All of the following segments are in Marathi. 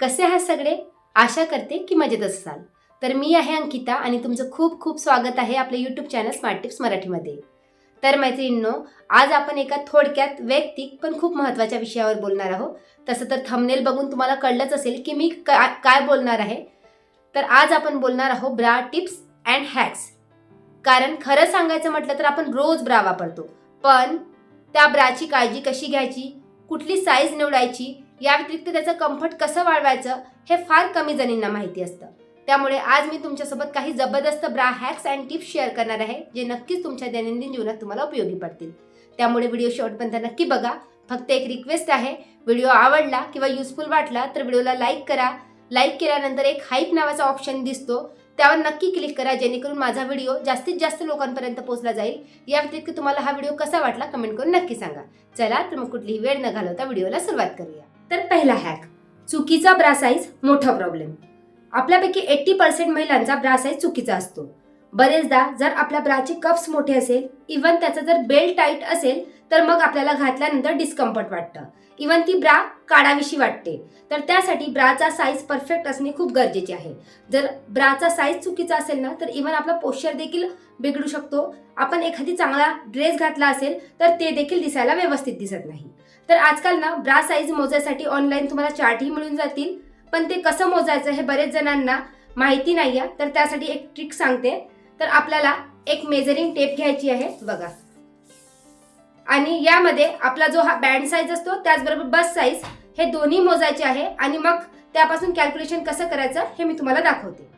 कसे आहात सगळे? आशा करते की मजेत असाल. तर मी आहे अंकिता आणि तुमचं खूप खूप स्वागत आहे आपल्या यूट्यूब चॅनल स्मार्ट टिप्स मराठीमध्ये. तर मैत्रिणींनो आज आपण एका थोडक्यात वैयक्तिक पण खूप महत्त्वाच्या विषयावर बोलणार आहोत. तसं तर थंबनेल बघून तुम्हाला कळलंच असेल की मी का काय बोलणार आहे. तर आज आपण बोलणार आहोत ब्रा टिप्स अँड हॅक्स कारण खरं सांगायचं म्हटलं तर आपण रोज ब्रा वापरतो. पण त्या ब्राची काळजी कशी घ्यायची? कुठली साईज निवडायची? या व्यतिरिक्त त्याचं कम्फर्ट कसं वाढवायचं हे फार कमी जणींना माहिती असतं. त्यामुळे आज मी तुमच्यासोबत काही जबरदस्त bra hacks and tips share करणार आहे जे नक्कीच तुमच्या दैनंदिन जीवनात तुम्हाला उपयोगी पडतील. त्यामुळे व्हिडिओ शेवटपर्यंत नक्की बघा. फक्त एक रिक्वेस्ट आहे व्हिडिओ आवडला किंवा युजफुल वाटला तर व्हिडिओला लाईक करा. लाईक केल्यानंतर एक हाईप नावाचा ऑप्शन दिसतो. त्यावर नक्की क्लिक करा जेणेकरून माझा व्हिडिओ जास्तीत जास्त लोकांपर्यंत पोहोचला जाईल. या व्यतिरिक्त तुम्हाला हा व्हिडिओ कसा वाटला कमेंट करून नक्की सांगा. चला तर मग कुठलीही वेळ न घालवता व्हिडिओला सुरुवात करूया. तर पहिला हॅक चुकीचा ब्रा साईज मोठा प्रॉब्लेम आपल्यापैकी एट्टी पर्सेंट महिलांचा ब्रा साईज चुकीचा असतो. बरेचदा जर आपल्या ब्राचे कप्स मोठे असेल इवन त्याचा जर बेल्ट टाईट असेल तर मग आपल्याला घातल्यानंतर डिस्कम्फर्ट वाटतं. इवन ती ब्रा काढावीशी वाटते. तर त्यासाठी ब्राचा साईज परफेक्ट असणे खूप गरजेचे आहे. जर ब्राचा साईज चुकीचा असेल ना तर इवन आपला पोश्चर देखील बिघडू शकतो. आपण एखादी चांगला ड्रेस घातला असेल तर ते देखील दिसायला व्यवस्थित दिसत नाही. तर आजकाल ना ब्रा साईज मोजायसाठी ऑनलाईन तुम्हाला चार्टही मिळून जातील. पण ते कसं मोजायचं हे बरेच जणांना माहिती नाही आहे तर त्यासाठी एक ट्रिक सांगते. तर आपल्याला एक मेजरिंग टेप घ्यायची आहे बघा. आणि यामध्ये आपला जो हा बँड साईज असतो त्याचबरोबर बस साईज हे दोन्ही मोजायचे आहे. आणि मग त्यापासून कॅल्क्युलेशन कसं करायचं हे मी तुम्हाला दाखवते.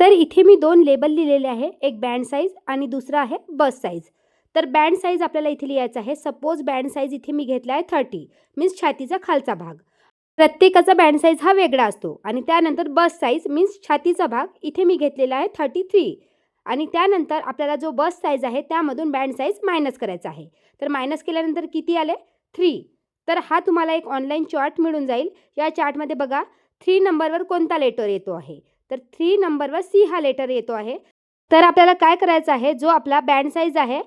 तर इथे मी दोन लेबल लिहिलेले आहे. एक बँड साईज आणि दुसरा आहे बस साईज तर बँड साईज आपल्याला इथे लिहायचं आहे. सपोज बँड साईज इथे मी घेतला आहे थर्टी. मीन्स छातीचा खालचा भाग. प्रत्येकाचा बँड साईज हा वेगळा असतो. आणि त्यानंतर बस साईज मीन्स छातीचा भाग इथे मी घेतलेला आहे थर्टी थ्री. आणि त्यानंतर आपल्याला जो बस साईज आहे त्यामधून बँड साईज मायनस करायचा आहे. तर मायनस केल्यानंतर किती आले? थ्री. तर हा तुम्हाला एक ऑनलाईन चार्ट मिळून जाईल. या चार्टमध्ये बघा थ्री नंबरवर कोणता लेटर येतो आहे? तर थ्री नंबरवर सी हा लेटर येतो आहे. तर आपल्याला काय करायचं आहे? जो आपला बँड साईज आहे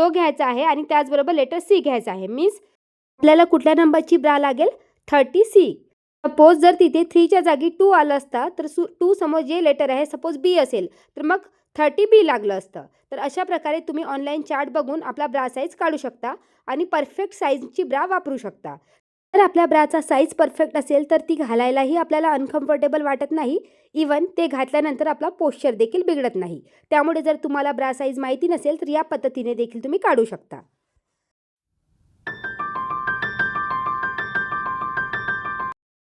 तो घ्यायचा आहे आणि त्याचबरोबर लेटर सी घ्यायचा आहे. मीन्स आपल्याला कुठल्या नंबरची ब्रा लागेल? थर्टी सी सपोज जर तिथे थ्रीच्या जागी टू आलं असता तर सु टू समोर जे लेटर आहे सपोज बी असेल तर मग थर्टी बी लागलं असतं. तर अशा प्रकारे तुम्ही ऑनलाईन चार्ट बघून आपला ब्रा साईज काढू शकता आणि परफेक्ट साईजची ब्रा वापरू शकता. जर आपल्या ब्राचा साईज परफेक्ट असेल तर ती घालायलाही आपल्याला अनकम्फर्टेबल वाटत नाही. इवन ते घातल्यानंतर आपला पोश्चर देखील बिघडत नाही. त्यामुळे जर तुम्हाला ब्रा साईज माहिती नसेल तर या पद्धतीने देखील तुम्ही काढू शकता.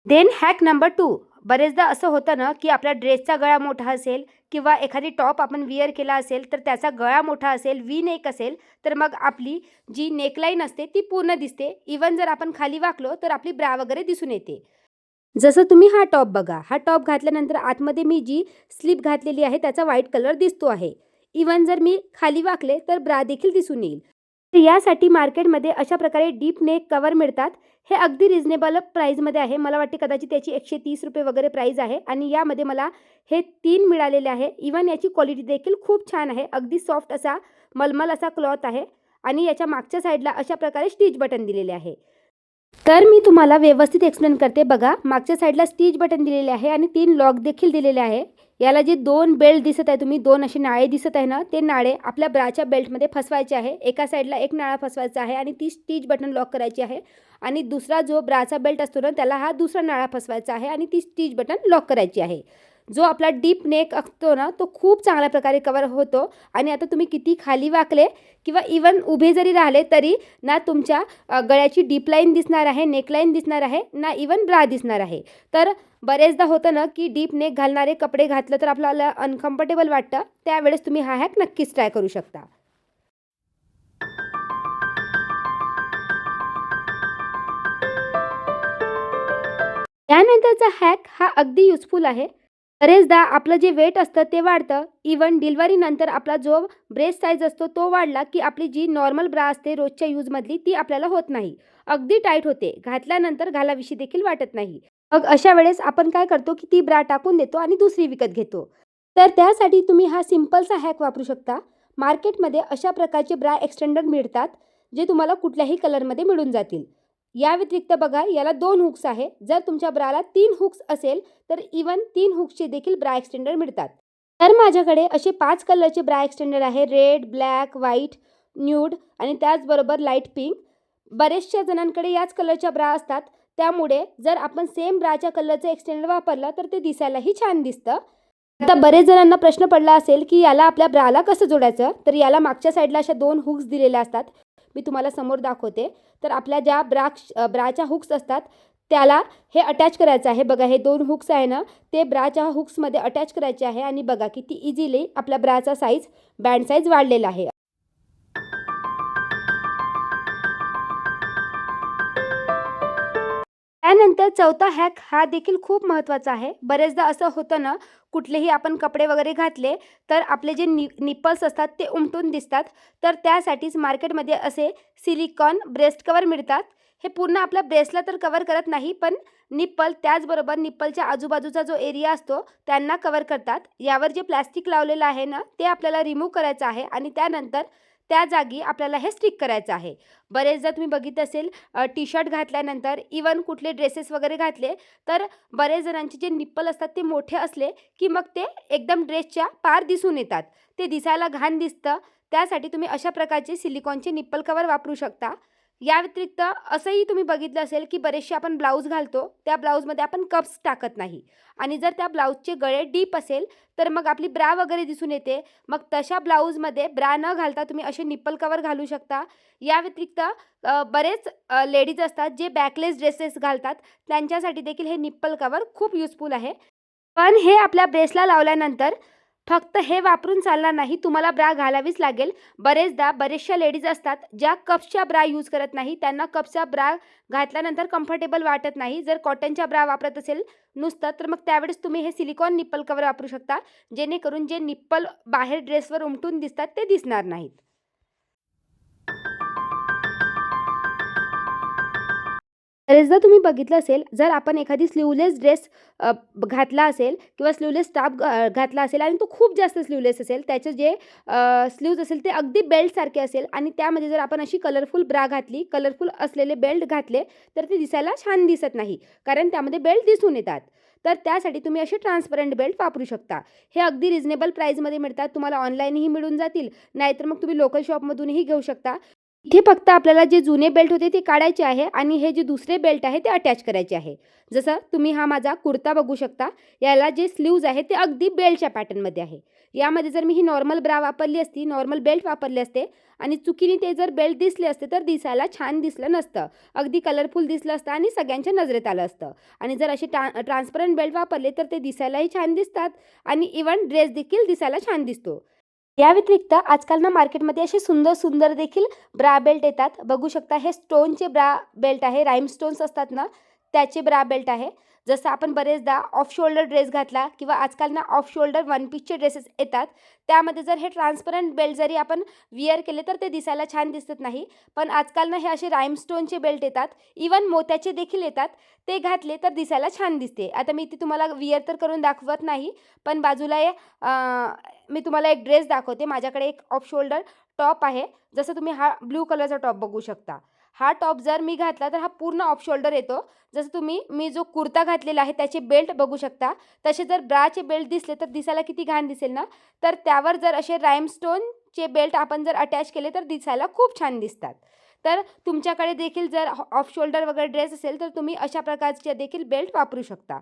देन हॅक नंबर टू बरेचदा असं होतं ना की आपल्या ड्रेसचा गळा मोठा असेल किंवा एखादी टॉप आपण विअर केला असेल तर त्याचा गळा मोठा असेल वी नेक असेल तर मग आपली जी नेकलाईन असते ती पूर्ण दिसते. इवन जर आपण खाली वाकलो तर आपली ब्रा वगैरे दिसून येते. जसं तुम्ही हा टॉप बघा हा टॉप घातल्यानंतर आतमध्ये मी जी स्लीप घातलेली आहे त्याचा व्हाईट कलर दिसतो आहे. इवन जर मी खाली वाकले तर ब्रा देखील दिसून येईल. तर यासाठी मार्केटमध्ये अशा प्रकारे डीप नेक कवर मिळतात हे अगदी रिझनेबल प्राईजमध्ये आहे. मला वाटते कदाचित त्याची एकशे तीस रुपये वगैरे प्राईज आहे. आणि यामध्ये मला हे तीन मिळालेले आहे. इवन याची क्वालिटी देखील खूप छान आहे. अगदी सॉफ्ट असा मलमल असा क्लॉथ आहे. आणि याच्या मागच्या साईडला अशा प्रकारे स्टिच बटन दिलेले आहे. तर मी तुम्हाला व्यवस्थित एक्सप्लेन करते. बघा मागच्या साईडला स्टिच बटन दिलेले आहे. आणि तीन लॉक देखील दिलेले आहे. याला जे दोन बेल्ट दिसत आहे तुम्ही दोन असे नाळे दिसत आहे ना ते नाळे आपल्या ब्राच्या बेल्टमध्ये फसवायचे आहे. एका साईडला एक नाळा फसवायचा आहे आणि ती स्टिच बटन लॉक करायची आहे. आणि दुसरा जो ब्राचा बेल्ट असतो ना त्याला हा दुसरा नाळा फसवायचा आहे आणि ती स्टिच बटन लॉक करायची आहे. जो आपला डीप नेक असतो ना तो खूप चांगल्या प्रकारे कवर होतो. आणि आता तुम्ही किती खाली वाकले किंवा इवन उभे जरी राहिले तरी ना तुमच्या गळ्याची डीप लाईन दिसणार आहे नेकलाईन दिसणार आहे ना इवन ब्रा दिसणार आहे. तर बरेचदा होतं ना की डीप नेक घालणारे कपडे घातलं तर आपल्याला अनकम्फर्टेबल वाटतं. त्यावेळेस तुम्ही हा हॅक नक्कीच ट्राय करू शकता. त्यानंतरचा हॅक हा अगदी युजफुल आहे. बरेचदा आपलं जे वेट असतं ते वाढतं. इवन डिलिव्हरीनंतर आपला जो ब्रेस्ट साईज असतो तो वाढला की आपली जी नॉर्मल ब्रा असते रोजच्या यूजमधली ती आपल्याला होत नाही. अगदी टाईट होते. घातल्यानंतर घालाविषयी देखील वाटत नाही. मग अशा वेळेस आपण काय करतो की ती ब्रा टाकून देतो आणि दुसरी विकत घेतो. तर त्यासाठी तुम्ही हा सिम्पलचा हॅक वापरू शकता. मार्केटमध्ये अशा प्रकारचे ब्रा एक्सटेंडर मिळतात जे तुम्हाला कुठल्याही कलरमध्ये मिळून जातील. या व्यतिरिक्त बघा याला दोन हुक्स आहे जर तुमच्या ब्राला तीन हुक्स असेल तर इवन तीन हुक्सचे देखील ब्रा एक्सटेंडर मिळतात. तर माझ्याकडे असे पाच कलरचे ब्रा एक्सटेंडर आहे. रेड ब्लॅक व्हाईट न्यूड आणि त्याचबरोबर लाइट पिंक बरेचशा जणांकडे याच कलरच्या ब्रा असतात. त्यामुळे जर आपण सेम ब्राच्या कलरचं एक्सटेंडर वापरलं तर ते दिसायलाही छान दिसतं. आता बरेच जणांना प्रश्न पडला असेल की याला आपल्या ब्राला कसं जोडायचं? तर याला मागच्या साईडला अशा दोन हुक्स दिलेल्या असतात. मी तुम्हाला समोर दाखवते. तर आपल्या ज्या ब्राक्ष ब्राच्या हुक्स असतात त्याला हे अटॅच करायचं आहे. बघा हे दोन हुक्स आहे ना ते ब्राच्या हुक्समध्ये अटॅच करायचे आहे. आणि बघा किती इझिली आपल्या ब्राचा साईज बँड साईज वाढलेला आहे. त्यानंतर चौथा हॅक हा देखील खूप महत्त्वाचा आहे. बरेचदा असं होतं ना कुठलेही आपण कपडे वगैरे घातले तर आपले जे नि निप्पल्स असतात ते उमटून दिसतात. तर त्यासाठीच मार्केटमध्ये असे सिलिकॉन ब्रेस्ट कवर मिळतात. हे पूर्ण आपल्या ब्रेसला तर कवर करत नाही पण निप्पल त्याचबरोबर निप्पलच्या आजूबाजूचा जो एरिया असतो त्यांना कवर करतात. यावर जे प्लॅस्टिक लावलेलं आहे ना ते आपल्याला रिमूव्ह करायचं आहे आणि त्यानंतर त्या जागी आपल्याला हे स्टिक करायचं आहे. बरेचदा तुम्ही बघित असेल टी शर्ट घातल्यानंतर इवन कुठले ड्रेसेस वगैरे घातले तर बरेच जणांचे जे निप्पल असतात ते मोठे असले की मग ते एकदम ड्रेसच्या पार दिसून येतात. ते दिसायला घाण दिसतं. त्यासाठी तुम्ही अशा प्रकारचे सिलिकॉनचे निप्पल कवर वापरू शकता. या व्यतिरिक्त असंही तुम्ही बघितलं असेल की बरेचसे आपण ब्लाऊज घालतो त्या ब्लाऊजमध्ये आपण कप्स टाकत नाही. आणि जर त्या ब्लाऊजचे गळे डीप असेल तर मग आपली ब्रा वगैरे दिसून येते. मग तशा ब्लाऊजमध्ये ब्रा न घालता तुम्ही असे निप्पल कवर घालू शकता. या व्यतिरिक्त बरेच लेडीज असतात जे बॅकलेस ड्रेसेस घालतात. त्यांच्यासाठी देखील हे निप्पल कवर खूप युजफुल आहे. पण हे आपल्या ब्रेसला लावल्यानंतर फक्त हे वापरून चालणार नाही तुम्हाला ब्रा घालावीच लागेल. बरेचदा बरेचशा लेडीज असतात ज्या कप्सच्या ब्रा यूज करत नाही त्यांना कप्सचा ब्रा घातल्यानंतर कम्फर्टेबल वाटत नाही. जर कॉटनच्या ब्रा वापरत असेल नुसतं तर मग त्यावेळेस तुम्ही हे सिलिकॉन निप्पल कवर वापरू शकता जेणेकरून जे निप्पल बाहेर ड्रेसवर उमटून दिसतात ते दिसणार नाहीत. बरेचदा तुम्ही बघितलं असेल जर आपण एखादी स्लीवलेस ड्रेस घातला असेल किंवा स्लीवलेस टॉप घातला असेल आणि तो खूप जास्त स्लीवलेस असेल त्याचे जे स्लीव्ज असेल ते अगदी बेल्टसारखे असेल आणि त्यामध्ये जर आपण अशी कलरफुल ब्रा घातली कलरफुल असलेले बेल्ट घातले तर ते दिसायला छान दिसत नाही. कारण त्यामध्ये बेल्ट दिसून येतात. तर त्यासाठी तुम्ही असे ट्रान्सपरंट बेल्ट वापरू शकता. हे अगदी रिजनेबल प्राईजमध्ये मिळतात. तुम्हाला ऑनलाईनही मिळून जातील. नाहीतर मग तुम्ही लोकल शॉपमधूनही घेऊ शकता. इथे फक्त आपल्याला जे जुने बेल्ट होते ते काढायचे आहे आणि हे जे दुसरे बेल्ट आहे ते अटॅच करायचे आहे. जसं तुम्ही हा माझा कुर्ता बघू शकता याला जे स्लीव्ज आहे ते अगदी बेल्टच्या पॅटर्नमध्ये आहे. यामध्ये जर मी ही नॉर्मल ब्रा वापरली असती नॉर्मल बेल्ट वापरले असते आणि चुकीने ते जर बेल्ट दिसले असते तर दिसायला छान दिसलं नसतं. अगदी कलरफुल दिसलं असतं आणि सगळ्यांच्या नजरेत आलं असतं. आणि जर असे ट्रा ट्रान्सपरंट बेल्ट वापरले तर ते दिसायलाही छान दिसतात आणि इवन ड्रेस देखील दिसायला छान दिसतो. या व्यतिरिक्त आजकाल ना मार्केटमध्ये असे सुंदर सुंदर देखील ब्रा बेल्ट येतात. बघू शकता हे स्टोनचे ब्रा बेल्ट आहे. राईम स्टोन्स असतात ना त्याचे ब्रा बेल्ट आहे. जसं आपण बरेचदा ऑफ शोल्डर ड्रेस घातला किंवा आजकाल ना ऑफ शोल्डर वन पीसचे ड्रेसेस येतात त्यामध्ये जर हे ट्रान्सपरंट बेल्ट जरी आपण विअर केले तर ते दिसायला छान दिसत नाही. पण आजकाल ना हे असे राईमस्टोनचे बेल्ट येतात इवन मोत्याचे देखील येतात ते घातले तर दिसायला छान दिसते. आता मी ती तुम्हाला विअर तर करून दाखवत नाही पण बाजूला मी तुम्हाला एक ड्रेस दाखवते. माझ्याकडे एक ऑफ शोल्डर टॉप आहे. जसं तुम्ही हा ब्ल्यू कलरचा टॉप बघू शकता. हा टॉप जर मी घातला तर हा पूर्ण ऑफ शोल्डर येतो. जसं तुम्ही मी जो कुर्ता घातलेला आहे त्याचे बेल्ट बघू शकता. तसे जर ब्राचे बेल्ट दिसले तर दिसायला किती घाण दिसेल ना? तर त्यावर जर असे राईमस्टोनचे बेल्ट आपण जर अटॅच केले तर दिसायला खूप छान दिसतात. तर तुमच्याकडे देखील जर ऑफ शोल्डर वगैरे ड्रेस असेल तर तुम्ही अशा प्रकारचे देखील बेल्ट वापरू शकता.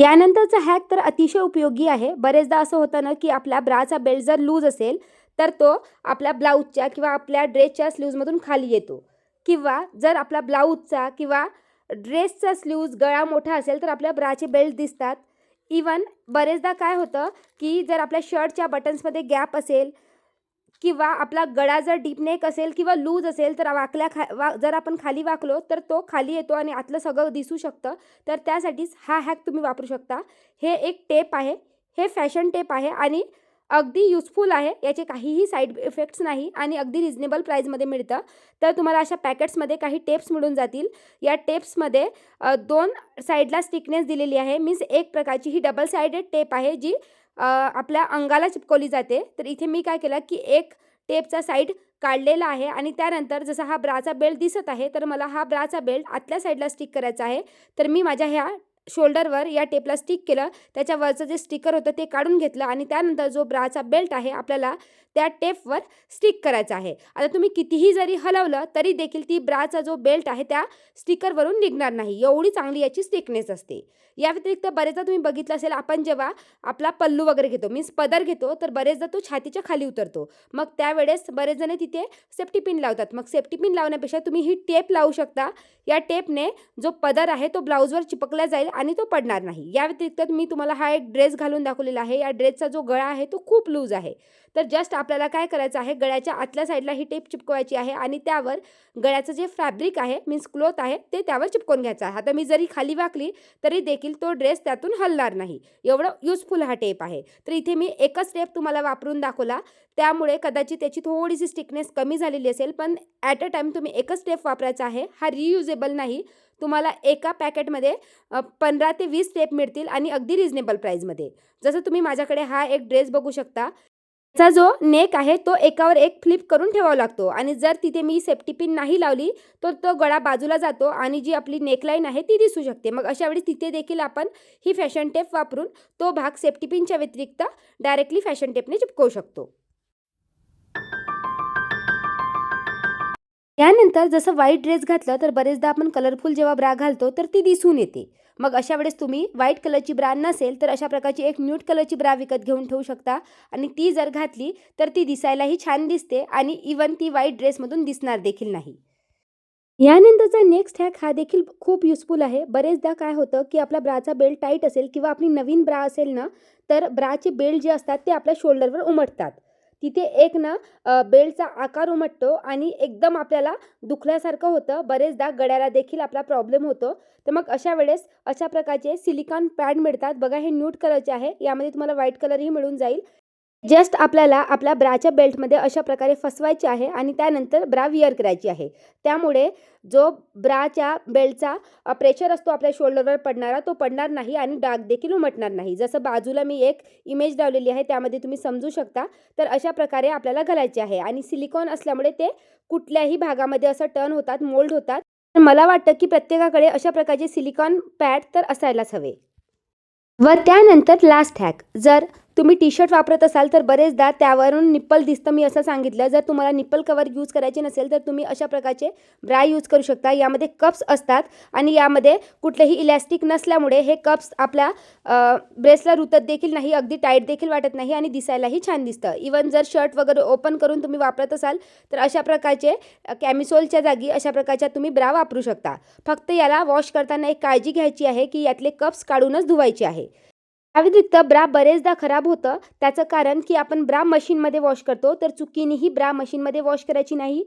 यानंतरचा हॅक तर अतिशय उपयोगी आहे. बरेचदा असं होतं ना की आपल्या ब्राचा बेल्ट जर लूज असेल तर तो आपल्या ब्लाऊजच्या किंवा आपल्या ड्रेसच्या स्लीव्जमधून खाली येतो. किंवा जर आपला ब्लाऊजचा किंवा ड्रेसचा स्लीव्ज गळा मोठा असेल तर आपल्या ब्राचे बेल्ट दिसतात. इवन बरेचदा काय होतं की जर आपल्या शर्टच्या बटन्समध्ये गॅप असेल किंवा आपला गळा जर डीपनेक असेल किंवा लूज असेल तर वाकल्या खा वा जर आपण खाली वाकलो तर तो खाली येतो आणि आतलं सगळं दिसू शकतं. तर त्यासाठीच हा हॅक तुम्ही वापरू शकता. हे एक टेप आहे. हे फॅशन टेप आहे आणि अगदी युजफुल आहे. याचे काहीही साईड इफेक्ट्स नाही आणि अगदी रिजनेबल प्राईजमध्ये मिळतं. तर तुम्हाला अशा पॅकेट्समध्ये काही टेप्स मिळून जातील. या टेप्समध्ये दोन साईडला स्टिकनेस दिलेली आहे. मीन्स एक प्रकारची ही डबल साईडेड टेप आहे जी आपल्या अंगाला चिपकवली जाते. तर इथे मी काय केलं की एक टेपचा साईड काढलेला आहे आणि त्यानंतर जसा हा ब्राचा बेल्ट दिसत आहे तर मला हा ब्राचा बेल्ट आतल्या साईडला स्टिक करायचा आहे. तर मी माझ्या ह्या शोल्डरवर या टेपला स्टिक केलं. त्याच्यावरचं जे स्टिकर होतं ते काढून घेतलं आणि त्यानंतर जो ब्राचा बेल्ट आहे आपल्याला त्या टेपवर स्टिक करायचा आहे. आता तुम्ही कितीही जरी हलवलं तरी देखील ती ब्राचा जो बेल्ट आहे त्या स्टिकरवरून निघणार नाही. एवढी चांगली याची स्टिकनेस असते. या व्यतिरिक्त बरेचदा तुम्ही बघितलं असेल आपण जेव्हा आपला पल्लू वगैरे घेतो मीन्स पदर घेतो तर बरेचदा तो छातीच्या खाली उतरतो. मग त्यावेळेस बरेच जण तिथे सेफ्टी पिन लावतात. मग सेफ्टी पिन लावण्यापेक्षा तुम्ही ही टेप लावू शकता. या टेपने जो पदर आहे तो ब्लाऊजवर चिपकला जाईल आणि तो पडणार नाही. या व्यतिरिक्त मी तुम्हाला हा एक ड्रेस घालून दाखवलेला आहे. या ड्रेसचा जो गळा आहे तो खूप लूज आहे. तर जस्ट आपल्याला काय करायचं आहे गळ्याच्या आतल्या साईडला ही टेप चिपकवायची आहे आणि त्यावर गळ्याचं जे फॅब्रिक आहे मीन्स क्लोथ आहे ते त्यावर चिपकून घ्यायचं आहे. आता मी जरी खाली वाकली तरी देखील तो ड्रेस त्यातून हलणार नाही. एवढं युजफुल हा टेप आहे. तर इथे मी एकच टेप तुम्हाला वापरून दाखवला. त्यामुळे कदाचित त्याची थोडीशी स्टिकनेस कमी झालेली असेल पण ॲट अ टाईम तुम्ही एकच टेप वापरायचा आहे. हा रियुजेबल नाही. तुम्हाला एका पॅकेटमध्ये पंधरा ते वीस टेप मिळतील आणि अगदी रिजनेबल प्राईजमध्ये जसं तुम्ही माझ्याकडे हा एक ड्रेस बघू शकता. त्याचा जो नेक आहे तो एकावर एक फ्लिप करून ठेवावा लागतो आणि जर तिथे मी सेफ्टी पिन नाही लावली तर तो गळा बाजूला जातो आणि जी आपली नेकलाईन आहे ती दिसू शकते. मग अशा वेळी तिथे देखील आपण ही फॅशन टेप वापरून तो भाग सेफ्टी पिनच्या व्यतिरिक्त डायरेक्टली फॅशन टेपने चिपकवू शकतो. त्यानंतर जसं व्हाईट ड्रेस घातलं तर बरेचदा आपण कलरफुल जेव्हा ब्रा घालतो तर ती दिसून येते. मग अशा वेळेस तुम्ही व्हाईट कलरची ब्रा नसेल तर अशा प्रकारची एक न्यूट कलरची ब्रा विकत घेऊन ठेवू शकता. आणि ती जर घातली तर ती दिसायलाही छान दिसते आणि इवन ती व्हाईट ड्रेसमधून दिसणार देखील नाही. यानंतरचा नेक्स्ट हॅक हा देखील खूप युजफुल आहे. बरेचदा काय होतं की आपला ब्राचा बेल्ट टाईट असेल किंवा आपली नवीन ब्रा असेल ना तर ब्राचे बेल्ट जे असतात ते आपल्या शोल्डरवर उमटतात. तिथे एक ना बेल्टचा आकार उमटतो आणि एकदम आपल्याला दुखल्यासारखं होतं. बरेचदा गळ्याला देखील आपला प्रॉब्लेम होतो. तर मग अशा वेळेस अशा प्रकारचे सिलिकॉन पॅड मिळतात. बघा हे न्यूट कलरचे आहे. यामध्ये तुम्हाला व्हाईट कलरही मिळून जाईल. जस्ट आपल्याला आपल्या ब्राच्या बेल्टमध्ये अशा प्रकारे फसवायचे आहे आणि त्यानंतर ब्रा विअर करायची आहे. त्यामुळे जो ब्राच्या बेल्टचा प्रेशर असतो आपल्या शोल्डरवर पडणारा तो पडणार नाही आणि डाग देखील उमटणार नाही. जसं बाजूला मी एक इमेज लावलेली आहे त्यामध्ये तुम्ही समजू शकता. तर अशा प्रकारे आपल्याला घालायचे आहे आणि सिलिकॉन असल्यामुळे ते कुठल्याही भागामध्ये असं टर्न होतात मोल्ड होतात. तर मला वाटतं की प्रत्येकाकडे अशा प्रकारचे सिलिकॉन पॅड तर असायलाच हवे. व त्यानंतर लास्ट हॅक. जर तुम्ही टी शर्ट वापरत असाल तर बरेचदा त्यावरून निप्पल दिसतं मी असं सांगितलं. जर तुम्हाला निप्पल कवर यूज करायचे नसेल तर तुम्ही अशा प्रकारचे ब्रा यूज करू शकता. यामध्ये कप्स असतात आणि यामध्ये कुठलेही इलॅस्टिक नसल्यामुळे हे कप्स आपल्या ब्रेसला रुतत देखील नाही अगदी टाईट देखील वाटत नाही आणि दिसायलाही छान दिसतं. इवन जर शर्ट वगैरे ओपन करून तुम्ही वापरत असाल तर अशा प्रकारचे कॅमिसोलच्या जागी अशा प्रकारच्या तुम्ही ब्रा वापरू शकता. फक्त याला वॉश करताना एक काळजी घ्यायची आहे की यातले कप्स काढूनच धुवायचे आहे. या व्यतिरिक्त ब्रा बरेचदा खराब होतं. त्याचं कारण की आपण ब्रा मशीनमध्ये वॉश करतो तर चुकीनेही ब्रा मशीनमध्ये वॉश करायची नाही.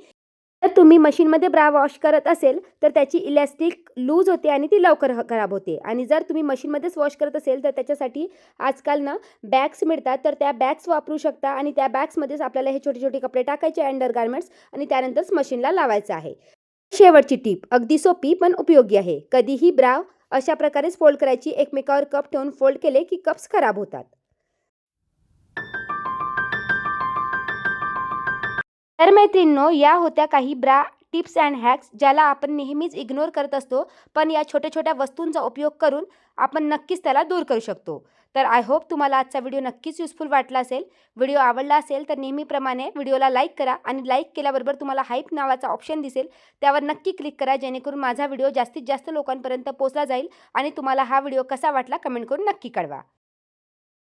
जर तुम्ही मशीनमध्ये ब्रा वॉश करत असेल तर त्याची इलॅस्टिक लूज होते आणि ती लवकर खराब होते. आणि जर तुम्ही मशीनमध्येच वॉश करत असेल तर त्याच्यासाठी आजकाल ना बॅग्स मिळतात तर त्या बॅग्स वापरू शकता आणि त्या बॅग्समध्येच आपल्याला हे छोटे छोटे कपडे टाकायचे अंडर गार्मेंट्स आणि त्यानंतरच मशीनला लावायचं आहे. शेवटची टीप अगदी सोपी पण उपयोगी आहे. कधीही ब्रा अशा प्रकारेच फोल्ड करायची. एकमेकावर कप ठेवून फोल्ड केले की कप्स खराब होतात. तर मैत्रिणींनो या होत्या काही ब्रा टिप्स अँड हॅक्स ज्याला आपण नेहमीच इग्नोर करत असतो पण या छोट्या छोट्या वस्तूंचा उपयोग करून आपण नक्कीच त्याला दूर करू शकतो. तर आय होप तुम्हाला आजचा व्हिडिओ नक्कीच युजफुल वाटला असेल. व्हिडिओ आवडला असेल तर नेहमीप्रमाणे व्हिडिओला लाईक करा आणि लाईक केल्याबरोबर तुम्हाला हाईप नावाचा ऑप्शन दिसेल. त्यावर नक्की क्लिक करा जेणेकरून माझा व्हिडिओ जास्तीत जास्त लोकांपर्यंत पोहोचला जाईल आणि तुम्हाला हा व्हिडिओ कसा वाटला कमेंट करून नक्की कळवा.